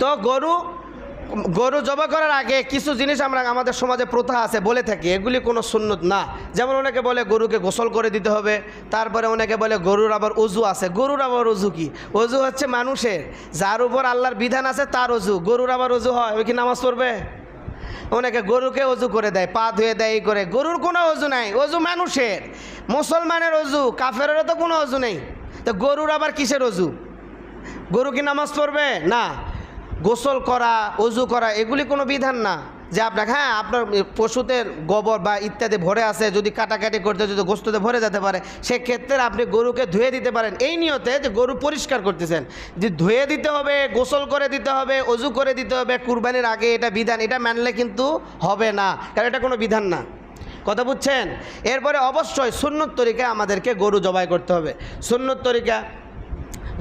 তো গরু গরু জবা করার আগে কিছু জিনিস আমরা আমাদের সমাজে প্রথা আছে বলে থাকি। এগুলি কোনো সুন্নত না। যেমন অনেকে বলে গরুকে গোসল করে দিতে হবে, তারপরে অনেকে বলে গরুর আবার অজু আছে। গরুর আবার অজু কি? অজু হচ্ছে মানুষের, যার উপর আল্লাহর বিধান আছে তার অজু। গরুর আবার অজু হয় ওই কি নামাজ পড়বে? অনেকে গরুকে অজু করে দেয়, পা ধুয়ে দেয়, এই করে। গরুর কোনো অজু নাই, অজু মানুষের। মুসলমানের অজু, কাফেরেরও তো কোনো অজু নেই। তো গরুর আবার কিসের অজু? গরু কি নামাজ পড়বে? না। গোসল করা, অজু করা, এগুলি কোনো বিধান না। যে আপনাকে হ্যাঁ আপনার পশুতে গোবর বা ইত্যাদি ভরে আছে, যদি কাটাকাটি করতে যদি গোস্ততে ভরে যেতে পারে, সেক্ষেত্রে আপনি গরুকে ধুয়ে দিতে পারেন। এই নিয়তে যে গরু পরিষ্কার করতেছেন, যে ধুয়ে দিতে হবে, গোসল করে দিতে হবে, অজু করে দিতে হবে, কুরবানির আগে এটা বিধান, এটা মানলে কিন্তু হবে না, কারণ এটা কোনো বিধান না। কথা বুঝছেন? এরপরে অবশ্যই সুন্নত তরিকায় আমাদেরকে গরু জবাই করতে হবে। সুন্নত তরিকা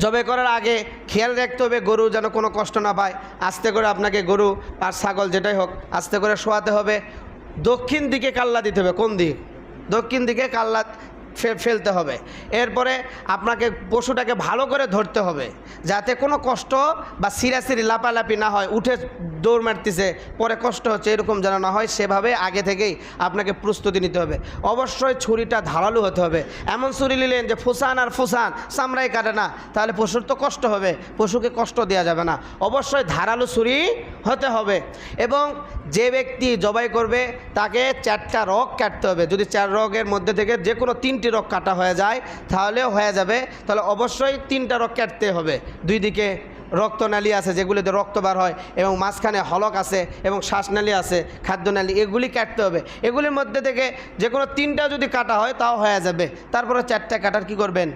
জবে করার আগে খেয়াল রাখতে হবে গরু যেন কোনো কষ্ট না পায়। আস্তে করে আপনাকে গরু আর ছাগল যেটাই হোক, আস্তে করে শোয়াতে হবে। দক্ষিণ দিকে কাল্লা দিতে হবে। কোন দিক? দক্ষিণ দিকে কাল্লা ফেলতে হবে। এরপরে আপনাকে পশুটাকে ভালো করে ধরতে হবে, যাতে কোনো কষ্ট বা সিরাসিরি লাপালাপি না হয়, উঠে দৌড় মারতেছে, পরে কষ্ট হচ্ছে, এরকম যেন না হয়, সেভাবে আগে থেকেই আপনাকে প্রস্তুতি নিতে হবে। অবশ্যই ছুরিটা ধারালু হতে হবে। এমন ছুরি নিলেন যে ফুসান আর ফুসান চামড়াই কাটে না, তাহলে পশুর তো কষ্ট হবে, পশুকে কষ্ট দেওয়া যাবে না। অবশ্যই ধারালু ছুরি হতে হবে এবং যে ব্যক্তি জবাই করবে, তাকে চারটা রগ কাটতে হবে। যদি চার রগের মধ্যে থেকে যে কোনো তিনটি রক কাটা হয়ে যায় তাহলে হয়ে যাবে। তাহলে অবশ্যই তিনটা রক কাটতে হবে। দুই দিকে রক্তনালী আছে, যেগুলিতে রক্ত বার হয়, এবং মাঝখানে হলক আছে, এবং শ্বাসনালী আছে খাদ্যনালী এগুলি কাটতে হবে। এগুলির মধ্যে থেকে যে কোনো তিনটা যদি কাটা হয়, তাও হয়ে যাবে। তারপরে চারটা কাটার কি করবেন?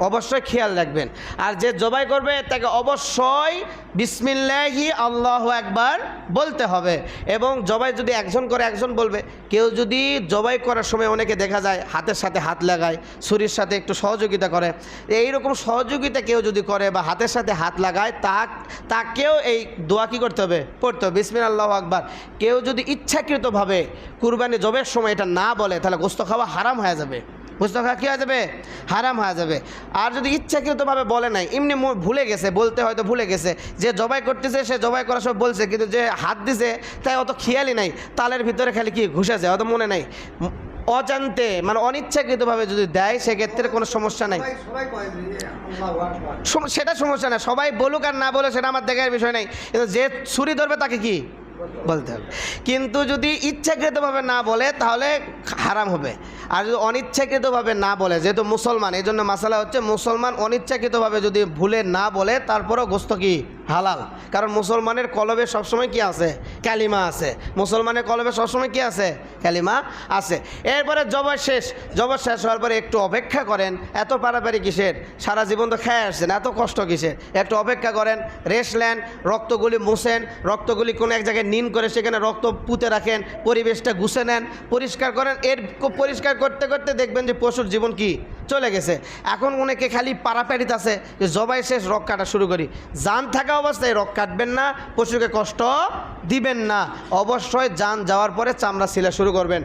অবশ্যই খেয়াল রাখবেন। আর যে জবাই করবে, তাকে অবশ্যই বিসমিল্লাহি আল্লাহ একবার বলতে হবে। এবং জবাই যদি একজন করে একজন বলবে, কেউ যদি জবাই করার সময় অনেকে দেখা যায় হাতের সাথে হাত লাগায়, ছুরির সাথে একটু সহযোগিতা করে। এইরকম সহযোগিতা কেউ যদি করে বা হাতের সাথে হাত লাগায়, তা, তাকেও এই দোয়া কী করতে হবে? পড়তে হবে। বিসমিল আল্লাহ আকবার। কেউ যদি ইচ্ছাকৃতভাবে কুরবানি জবের সময় এটা না বলে, তাহলে গোস্ত খাওয়া হারাম হয়ে যাবে। বুঝতে খাওয়া কী হয়ে যাবে? হারাম হয়ে যাবে। আর যদি ইচ্ছাকৃতভাবে বলে নাই এমনি ভুলে গেছে বলতে হয়তো ভুলে গেছে যে জবাই করতেছে সে জবাই করা সব বলছে কিন্তু যে হাত দিছে তাই অত খেয়ালই নাই। তালের ভিতরে খালি কি ঘুষে যায় অত মনে নাই। অজান্তে মানে অনিচ্ছাকৃতভাবে যদি দেয় সেক্ষেত্রে কোনো সমস্যা নাই। সেটা সমস্যা না। সবাই বলুক আর না বলে সেটা আমার দেখার বিষয় নাই। কিন্তু যে ছুরি ধরবে তাকে কি? বলতে হবে। কিন্তু যদি ইচ্ছাকৃতভাবে না বলে তাহলে হারাম হবে। আর যদি অনিচ্ছাকৃতভাবে না বলে, যেহেতু মুসলমান এই জন্য মশালা হচ্ছে মুসলমান অনিচ্ছাকৃতভাবে যদি ভুলে না বলে, তারপরও গোস্ত কি? হালাল। কারণ মুসলমানের কলবে সবসময় কি আছে? ক্যালিমা আছে। মুসলমানের কলবে সবসময় কি আছে? ক্যালিমা আছে। এরপরে জবর শেষ। জবর শেষ হওয়ার পরে একটু অপেক্ষা করেন। এত পারাপারি কিসের? সারা জীবন তো খেয়ে আসছেন। এত কষ্ট কিসের? একটু অপেক্ষা করেন, রেস্ট নেন, রক্তগুলি মুছেন, রক্তগুলি কোনো এক জায়গায় নিন করে সেখানে রক্ত পুঁতে রাখেন, পরিবেশটা গুছে নেন, পরিষ্কার করেন। এর পরিষ্কার করতে করতে দেখবেন যে পশুর জীবন কি? চলে গেছে। এখন অনেকে খালি পাড়াপাড়িতে আছে যে জবাই শেষ, রক কাটা শুরু করি। যান থাকা অবস্থায় রক কাটবেন না, পশুকে কষ্ট দিবেন না। অবশ্যই যান যাওয়ার পরে চামড়া ছিলা শুরু করবেন।